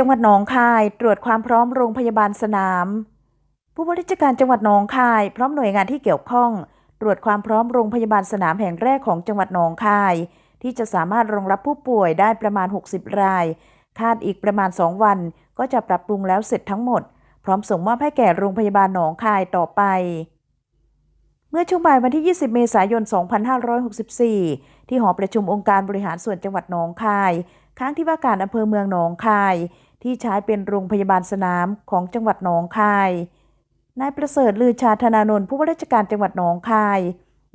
จังหวัดหนองคายตรวจความพร้อมโรงพยาบาลสนาม ผู้บริจการจังหวัดหนองคาย พร้อมหน่วยงานที่เกี่ยวข้อง ตรวจความพร้อมโรงพยาบาลสนามแห่งแรกของจังหวัดหนองคาย ที่จะสามารถรองรับผู้ป่วยได้ประมาณ 60 ราย คาดอีกประมาณ 2 วัน ก็จะปรับปรุงแล้วเสร็จทั้งหมด พร้อมส่งมอบให้แก่โรงพยาบาลหนองคายต่อไปเมื่อช่วงบ่ายวันที่ 20 เมษายน 2564 ที่หอประชุมองค์การบริหารส่วนจังหวัดหนองคาย ค้างที่ว่าการอำเภอเมืองหนองคาย ที่ใช้เป็นโรงพยาบาลสนามของจังหวัดหนองคาย นายประเสริฐลือชาธนานนท์ผู้ว่าราชการจังหวัดหนองคาย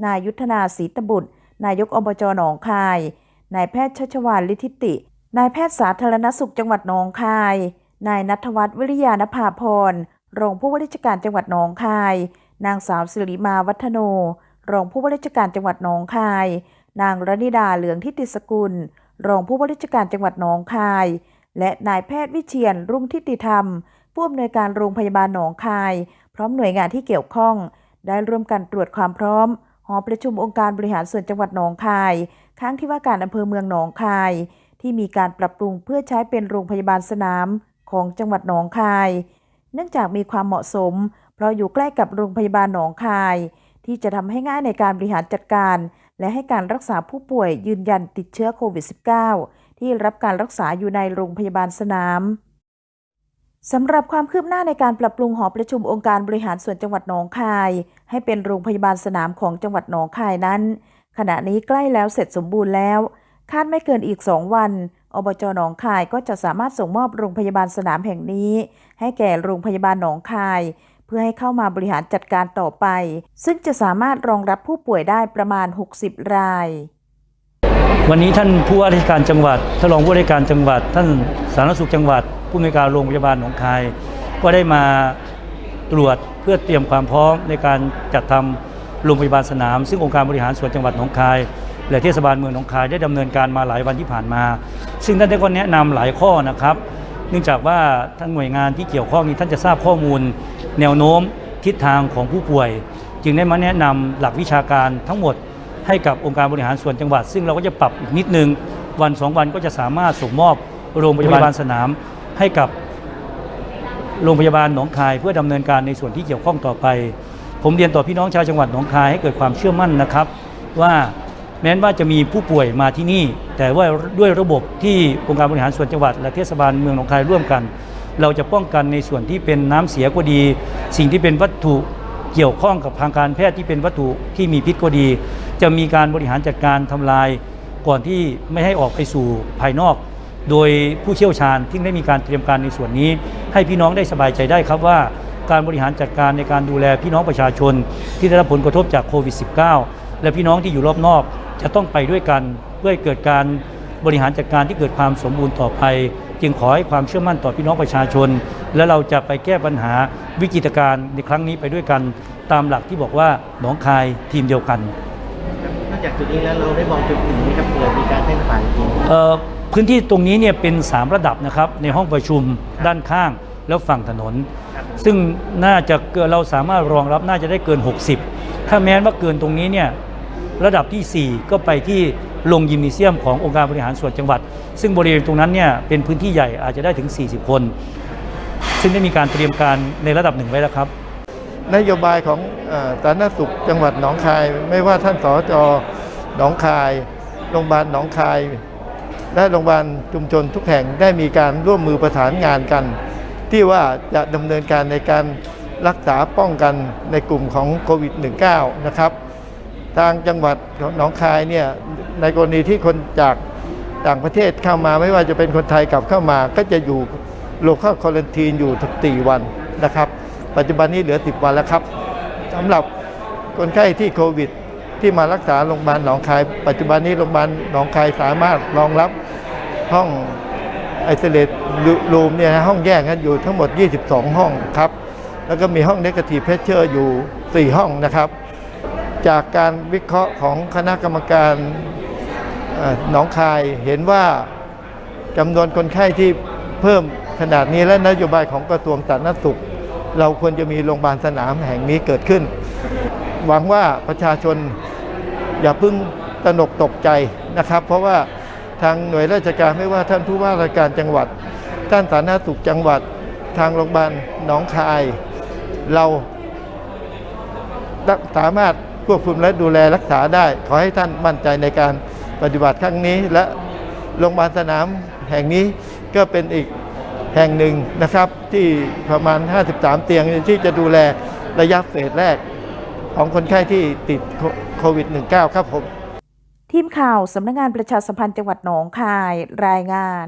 นายยุทธนาศรีตบุตร นายกอบจหนองคาย นายแพทย์ชัชวานลิธิติ นายแพทย์สาธารณสุขจังหวัดหนองคาย นายนัทวัฒน์วิริยานภาพร รองผู้ว่าราชการจังหวัดหนองคาย นางสาวสิริมาวัฒโน รองผู้ว่าราชการจังหวัดหนองคาย นางรณิดาเหลืองทิติสกุล รองผู้ว่าราชการจังหวัดหนองคาย และนายแพทย์วิเชียนรุ่งทิติธรรม ผู้อำนวยการโรงพยาบาลหนองคาย พร้อมหน่วยงานที่เกี่ยวข้อง ได้ร่วมกันตรวจความพร้อม หอประชุมองค์การบริหารส่วนจังหวัดหนองคาย ครั้งที่ว่าการอำเภอเมืองหนองคาย ที่มีการปรับปรุงเพื่อใช้เป็นโรงพยาบาลสนามของจังหวัดหนองคาย เนื่องจากมีความเหมาะสม เพราะอยู่ใกล้กับโรงพยาบาลหนองคาย ที่จะทำให้ง่ายในการบริหารจัดการ และให้การรักษาผู้ป่วยยืนยันติดเชื้อโควิด -19 ที่รับการรักษาอยู่ในโรงพยาบาลสนามสำหรับความคืบหน้าในการปรับปรุงหอประชุมองค์การบริหารส่วนจังหวัดหนองคาย ให้เป็นโรงพยาบาลสนามของจังหวัดหนองคายนั้น ขณะนี้ใกล้แล้วเสร็จสมบูรณ์แล้ว คาดไม่เกินอีก2วัน อบจหนองคายก็จะสามารถส่งมอบโรงพยาบาลสนามแห่งนี้ ให้แก่โรงพยาบาลหนองคาย เพื่อให้เข้ามาบริหารจัดการต่อไป ซึ่งจะสามารถรองรับผู้ป่วยได้ประมาณ 60 ราย วันนี้ท่านผู้ว่าราชการจังหวัดท่านรองผู้ว่าราชการจังหวัด ท่านสาธารณสุขจังหวัด ผู้อำนวยการโรงพยาบาลหนองคาย ก็ได้มาตรวจเพื่อเตรียมความพร้อมในการจัดทำโรงพยาบาลสนาม ซึ่งองค์การบริหารส่วนจังหวัดหนองคายและเทศบาลเมืองหนองคายได้ดำเนินการมาหลายวันที่ผ่านมา ซึ่งท่านได้ก็แนะนำหลายข้อนะครับ เนื่องจากว่าท่านหน่วยงานที่เกี่ยวข้องนี้ท่านจะทราบข้อมูล แนวโน้มทิศทางของผู้ป่วย จึงได้มาแนะนำหลักวิชาการทั้งหมด ให้กับองค์การบริหารส่วนจังหวัด ซึ่งเราก็จะปรับอีกนิดนึง วันสองวันก็จะสามารถส่งมอบโรงพยาบาลสนามให้กับโรงพยาบาลหนองคายเพื่อดำเนินการในส่วนที่เกี่ยวข้องต่อไป ผมเรียนต่อพี่น้องชาวจังหวัดหนองคายให้เกิดความเชื่อมั่นนะครับ ว่าแม้ว่าจะมีผู้ป่วยมาที่นี่ แต่ว่าด้วยระบบที่องค์การบริหารส่วนจังหวัด และเทศบาลเมืองหนองคายร่วมกัน เราจะป้องกันในส่วนที่เป็นน้ำเสียก็ดี สิ่งที่เป็นวัตถุเกี่ยวข้องกับทางการแพทย์ที่เป็นวัตถุที่มีพิษก็ดี จะมีการบริหารจัดการทำลายก่อนที่ไม่ให้ออกไปสู่ภายนอก โดยผู้เชี่ยวชาญที่ได้มีการเตรียมการในส่วนนี้ ให้พี่น้องได้สบายใจได้ครับว่าการบริหารจัดการในการดูแลพี่น้องประชาชน ที่ได้รับผลกระทบจากโควิด -19 และพี่น้องที่อยู่รอบนอก จะต้องไปด้วยกันเพื่อเกิดการบริหารจัดการที่เกิดความสมบูรณ์ต่อไป จึงขอให้ความเชื่อมั่นต่อพี่น้องประชาชน และเราจะไปแก้ปัญหาวิกฤตการณ์ในครั้งนี้ไปด้วยกัน ตามหลักที่บอกว่าหนองคายทีมเดียวกัน จากจุดนี้แล้วเราได้มองจุดอื่นไหมครับเผื่อมีการแพร่ระบาดจริงเอ่อพื้นที่ตรงนี้เนี่ยเป็น 3 ระดับนะครับในห้องประชุมด้านข้างแล้วฝั่งถนน ซึ่งน่าจะเกินเราสามารถรองรับน่าจะได้เกิน 60 ถ้าแม้นว่าเกินตรงนี้เนี่ยระดับทีสี่4 ก็ไปที่โรงยิมเนเซียมขององค์การบริหารส่วนจังหวัด ซึ่งบริเวณตรงนั้นเนี่ยเป็นพื้นที่ใหญ่อาจจะได้ถึง 40 คน ซึ่งได้มีการเตรียมการในระดับหนึ่งไว้แล้วครับ นโยบายของเออสาธารณสุขจังหวัดหนองคาย ไม่ว่าท่านสจ หนองคาย โรงพยาบาลหนองคาย และโรงพยาบาลชุมชนทุกแห่งได้มีการร่วมมือประสานงานกัน ที่ว่าจะดำเนินการในการรักษาป้องกันในกลุ่มของโควิด -19 นะครับ ทางจังหวัดหนองคายเนี่ยในกรณีที่คนจากต่างประเทศเข้ามาไม่ว่าจะเป็นคนไทยกลับเข้ามา ก็จะอยู่โลคอลคอลันทีนอยู่ถึง4วันนะครับ ปัจจุบันนี้เหลือ 10 วันแล้วครับสำหรับคนไข้ที่โควิด ที่มารักษาโรงพยาบาลหนองคาย ปัจจุบันนี้โรงพยาบาลหนองคายสามารถรองรับห้องไอโซเลตรูมเนี่ยนะห้องแยกกันอยู่ทั้งหมด 22 ห้องครับ แล้วก็มีห้องเนกาทีฟเพชเชอร์อยู่ 4 ห้องนะครับ จากการวิเคราะห์ของคณะกรรมการหนองคายเห็นว่าจำนวนคนไข้ที่เพิ่มขนาดนี้และนโยบายของกระทรวงสาธารณสุข เราควรจะมีโรงพยาบาลสนามแห่งนี้เกิดขึ้น หวังว่าประชาชน อย่าเพิ่งตระหนกตกใจนะครับ เพราะว่าทางหน่วยราชการไม่ว่าท่านผู้ว่าราชการจังหวัด ท่านสาธารณสุขจังหวัด ทางโรงพยาบาลหนองคาย เราสามารถควบคุมและดูแลรักษาได้ ขอให้ท่านมั่นใจในการปฏิบัติครั้งนี้ และโรงพยาบาลสนามแห่งนี้ก็เป็นอีกแห่งหนึ่งนะครับ ที่ประมาณ 53 เตียงที่จะดูแลระยะเฟสแรก ของคนไข้ที่ติดโควิด -19 ครับผม ทีมข่าวสำนักงานประชาสัมพันธ์จังหวัดหนองคายรายงาน